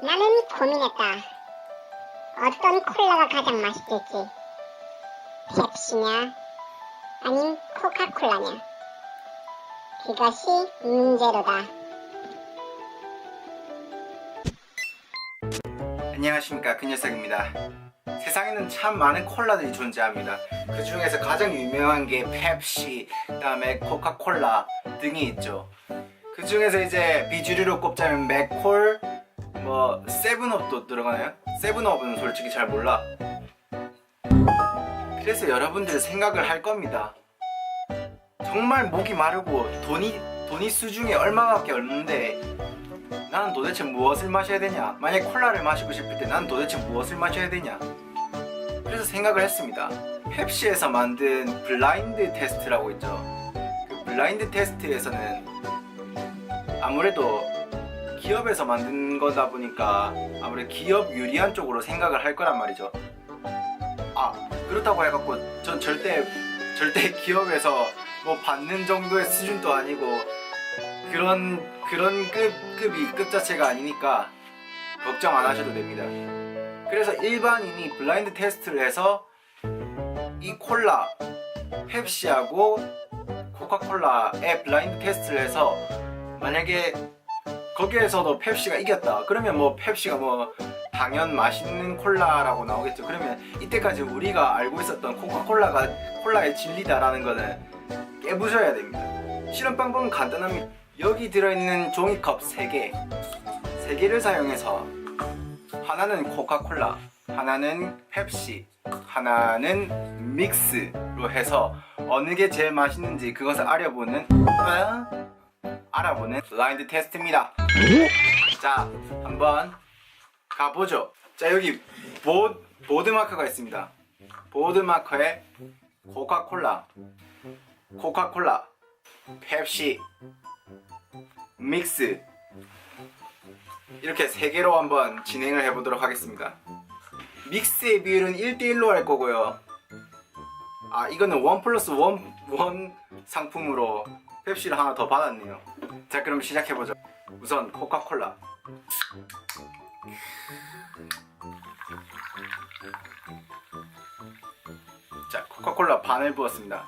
나는 고민했다. 어떤 콜라가 가장 맛있을지. 펩시냐? 아님 코카콜라냐? 그것이 문제로다. 안녕하십니까 그 녀석입니다 세상에는 참 많은 콜라들이 존재합니다 그 중에서 가장 유명한 게 펩시 그다음에 코카콜라 등이 있죠 그 중에서 이제 비주류로 꼽자면 맥콜 뭐 세븐업도 들어가나요? 세븐업은 솔직히 잘 몰라 그래서 여러분들 생각을 할 겁니다 정말 목이 마르고 돈이 돈이 수중에 얼마밖에 없는데 나는 도대체 무엇을 마셔야 되냐? 만약 콜라를 마시고 싶을 때 나는 도대체 무엇을 마셔야 되냐? 그래서 생각을 했습니다. 펩시에서 만든 블라인드 테스트라고 있죠. 그 블라인드 테스트에서는 아무래도 기업에서 만든 거다 보니까 아무래도 기업 유리한 쪽으로 생각을 할 거란 말이죠. 아 그렇다고 해갖고 전 절대 절대 기업에서 뭐 받는 정도의 수준도 아니고 그런 그런 급 급이 급 자체가 아니니까 걱정 안 하셔도 됩니다. 그래서 일반인이 블라인드 테스트를 해서 이 콜라, 펩시하고 코카콜라의 블라인드 테스트를 해서 만약에 거기에서도 펩시가 이겼다. 그러면 뭐 펩시가 뭐 당연 맛있는 콜라라고 나오겠죠. 그러면 이때까지 우리가 알고 있었던 코카콜라가 콜라의 진리다라는 거는 깨부셔야 됩니다. 실험 방법은 간단합니다. 여기 들어있는 종이컵 3개, 3개를 사용해서 하나는 코카콜라, 하나는 펩시, 하나는 믹스로 해서 어느 게 제일 맛있는지 그것을 알아보는 어? 알아보는 블라인드 테스트입니다. 자, 한번 가보죠. 자, 여기 보, 보드 마커가 있습니다. 보드 마커에 코카콜라, 코카콜라, 펩시, 믹스 이렇게 세 개로 한번 진행을 해보도록 하겠습니다. 믹스의 비율은 1대1로 할 거고요. 아 이거는 원 플러스 원, 원 상품으로 펩시를 하나 더 받았네요. 자 그럼 시작해보죠. 우선 코카콜라. 자 코카콜라 반을 부었습니다.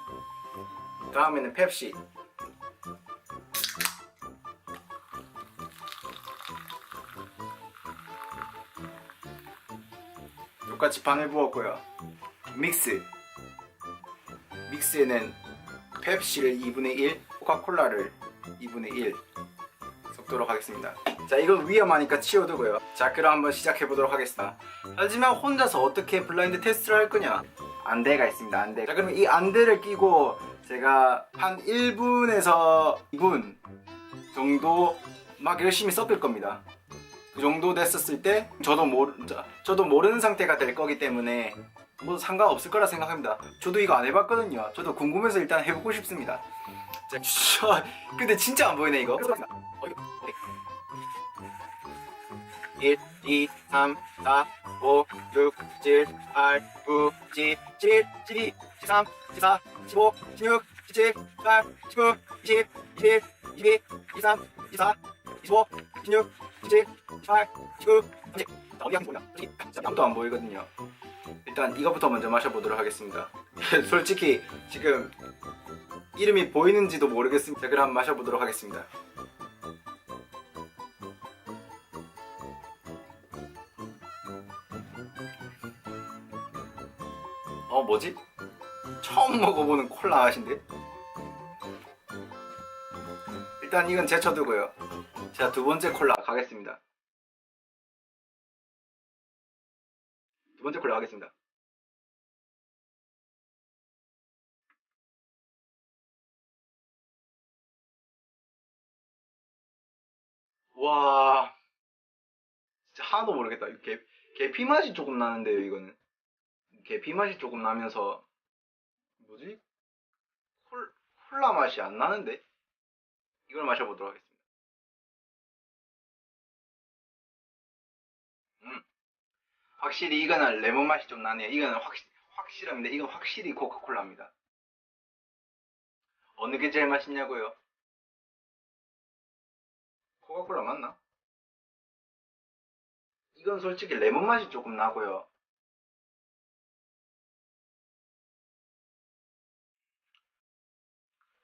다음에는 펩시. 똑같이 반을 부었고요. 믹스. 믹스에는 펩시를 2분의 1, 코카콜라를 2분의 1 섞도록 하겠습니다. 자, 이건 위험하니까 치워두고요. 자, 그럼 한번 시작해 보도록 하겠습니다. 하지만 혼자서 어떻게 블라인드 테스트를 할 거냐? 안대가 있습니다. 안대. 자, 그럼 이 안대를 끼고 제가 한 1분에서 2분 정도 막 열심히 섞을 겁니다. 그 정도 됐었을 때 저도 모르 자, 저도 모르는 상태가 될 거기 때문에 뭐 상관없을 거라 생각합니다. 저도 이거 안 해봤거든요. 저도 궁금해서 일단 해보고 싶습니다. 자, 저, 근데 진짜 안 보이네 이거. 1, 2, 3, 4, 5, 6, 7, 8, 9, 10, 11, 12, 13, 14, 15, 16, 17, 18, 19, 20, 21, 22, 23, 24, 25, 26, 27, 18, 19, 30. 자, 어디 보냐? 진짜 아무도 안 보이거든요. 일단 이거부터 먼저 마셔보도록 하겠습니다. 솔직히 지금 이름이 보이는지도 모르겠습니다. 그럼 한번 마셔보도록 하겠습니다. 어 뭐지? 처음 먹어보는 콜라 맛인데? 일단 이건 제쳐두고요. 자 두 번째 콜라 가겠습니다. 두 번째 콜라 가겠습니다. 와 진짜 하나도 모르겠다. 개, 계피 맛이 조금 나는데요 이거는. 계피 맛이 조금 나면서 뭐지? 콜, 콜라 맛이 안 나는데? 이걸 마셔보도록 하겠습니다. 음, 확실히 이거는 레몬 맛이 좀 나네요. 이거는 확, 확실합니다. 이건 확실히 코카콜라입니다. 어느 게 제일 맛있냐고요? 코카콜라 맞나? 이건 솔직히 레몬 맛이 조금 나고요.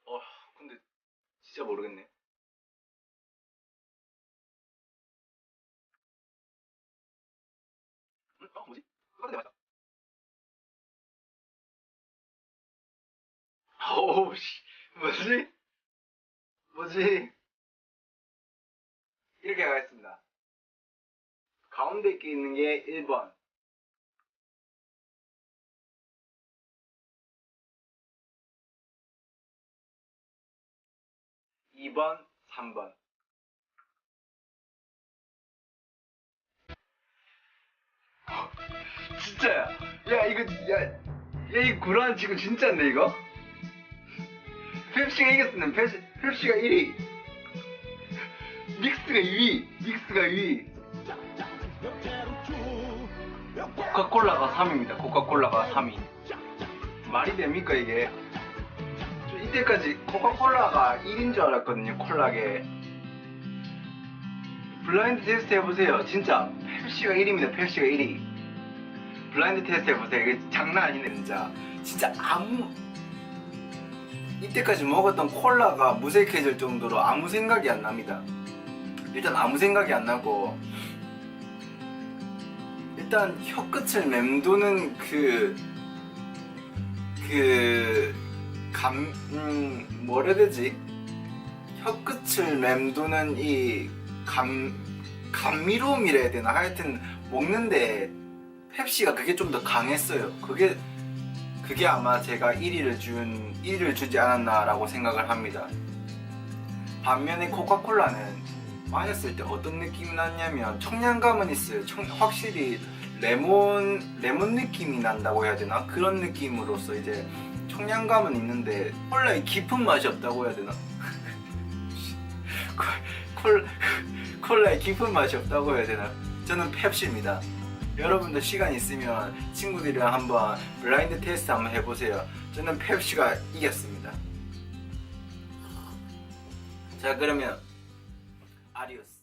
어, 근데 진짜 모르겠네. 음, 어, 뭐지? 그런데 맞다. 오우, 씨. 뭐지? 뭐지? 이렇게 가겠습니다. 가운데 있게 있는 게 1번. 2번, 3번. 진짜야. 야, 이거, 야, 야, 이 구란 지금 진짜인데, 이거? 펩시가 이겼으면 펩시, 펩시가 1위. 믹스가 2위. 믹스가 2위. 코카콜라가 3위입니다. 코카콜라가 3위. 말이 됩니까, 이게? 저 이때까지 코카콜라가 1인 줄 알았거든요, 콜라게. 블라인드 테스트 해보세요. 진짜. 펩시가 1위입니다, 펩시가 1위. 블라인드 테스트 해보세요. 이게 장난 아니네, 진짜. 진짜 아무, 이때까지 먹었던 콜라가 무색해질 정도로 아무 생각이 안 납니다. 일단 아무 생각이 안 나고, 일단 혀끝을 맴도는 그, 그, 감, 음, 뭐라 해야 되지? 혀끝을 맴도는 이 감, 감미로움이라 해야 되나? 하여튼, 먹는데, 펩시가 그게 좀 더 강했어요. 그게, 그게 아마 제가 1위를 준, 1위를 주지 않았나라고 생각을 합니다. 반면에 코카콜라는 마셨을 때 어떤 느낌이 났냐면 청량감은 있어요. 청- 확실히 레몬 레몬 느낌이 난다고 해야 되나 그런 느낌으로서 이제 청량감은 있는데 콜라의 깊은 맛이 없다고 해야 되나 콜, 콜 콜라의 깊은 맛이 없다고 해야 되나 저는 펩시입니다. 여러분도 시간 있으면 친구들이랑 한번 블라인드 테스트 한번 해보세요. 저는 펩시가 이겼습니다. 자 그러면 아리오스.